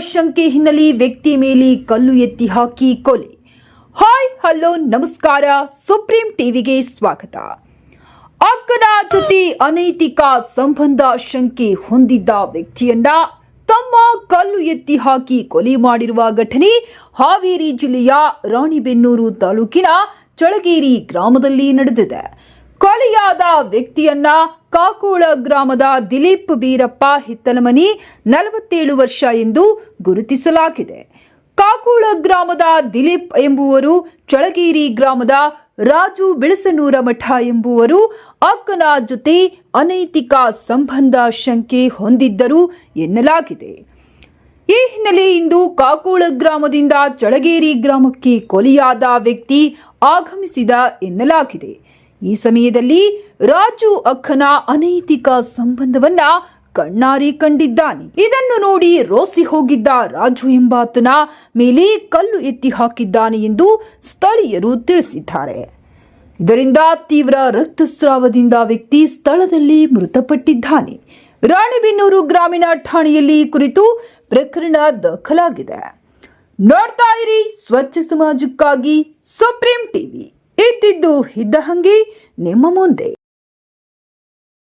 ಶಂಕೆ ಹಿನ್ನೆಲೆ ವ್ಯಕ್ತಿ ಮೇಲೆ ಕಲ್ಲು ಎತ್ತಿ ಹಾಕಿ ಕೊಲೆ. ಹಾಯ್, ಹಲೋ, ನಮಸ್ಕಾರ. ಸುಪ್ರೀಂ ಟಿವಿಗೆ ಸ್ವಾಗತ. ಅಕ್ಕನ ಜೊತೆ ಅನೈತಿಕ ಸಂಬಂಧ ಶಂಕೆ ಹೊಂದಿದ್ದ ವ್ಯಕ್ತಿಯನ್ನ ತಮ್ಮ ಕಲ್ಲು ಎತ್ತಿ ಹಾಕಿ ಕೊಲೆ ಮಾಡಿರುವ ಘಟನೆ ಹಾವೇರಿ ಜಿಲ್ಲೆಯ ರಾಣಿಬೆನ್ನೂರು ತಾಲೂಕಿನ ಚಳಗೇರಿ ಗ್ರಾಮದಲ್ಲಿ ನಡೆದಿದೆ. ಕೊಲೆಯಾದ ವ್ಯಕ್ತಿಯನ್ನ ಕಾಕೋಳ ಗ್ರಾಮದ ದಿಲೀಪ್ ಬೀರಪ್ಪ ಹಿತ್ತಲಮನಿ ನಲವತ್ತೇಳು ವರ್ಷ ಎಂದು ಗುರುತಿಸಲಾಗಿದೆ. ಕಾಕೋಳ ಗ್ರಾಮದ ದಿಲೀಪ್ ಎಂಬುವರು ಚಳಗೇರಿ ಗ್ರಾಮದ ರಾಜು ಬಿಳಸನೂರ ಮಠ ಎಂಬುವರು ಅಕ್ಕನ ಜೊತೆ ಅನೈತಿಕ ಸಂಬಂಧ ಶಂಕೆ ಹೊಂದಿದ್ದರು ಎನ್ನಲಾಗಿದೆ. ಈ ಹಿನ್ನೆಲೆ ಇಂದು ಕಾಕೋಳ ಗ್ರಾಮದಿಂದ ಚಳಗೇರಿ ಗ್ರಾಮಕ್ಕೆ ಕೊಲೆಯಾದ ವ್ಯಕ್ತಿ ಆಗಮಿಸಿದ ಎನ್ನಲಾಗಿದೆ. ಈ ಸಮಯದಲ್ಲಿ ರಾಜು ಅಕ್ಕನ ಅನೈತಿಕ ಸಂಬಂಧವನ್ನ ಕಣ್ಣಾರಿ ಕಂಡಿದ್ದಾನೆ. ಇದನ್ನು ನೋಡಿ ರೋಸಿ ಹೋಗಿದ್ದ ರಾಜು ಎಂಬಾತನ ಮೇಲೆ ಕಲ್ಲು ಎತ್ತಿ ಹಾಕಿದ್ದಾನೆ ಎಂದು ಸ್ಥಳೀಯರು ತಿಳಿಸಿದ್ದಾರೆ. ಇದರಿಂದ ತೀವ್ರ ರಕ್ತಸ್ರಾವದಿಂದ ವ್ಯಕ್ತಿ ಸ್ಥಳದಲ್ಲಿ ಮೃತಪಟ್ಟಿದ್ದಾನೆ. ರಾಣಿಬೆನ್ನೂರು ಗ್ರಾಮೀಣ ಠಾಣೆಯಲ್ಲಿ ಕುರಿತು ಪ್ರಕರಣ ದಾಖಲಾಗಿದೆ. ನೋಡ್ತಾ ಇರಿ ಸ್ವಚ್ಛ ಸಮಾಜಕ್ಕಾಗಿ ಸುಪ್ರೀಂ ಟಿವಿ. ಇದ್ದಿದ್ದು ಇದ್ದ ಹಂಗೆ ನಿಮ್ಮ ಮುಂದೆ.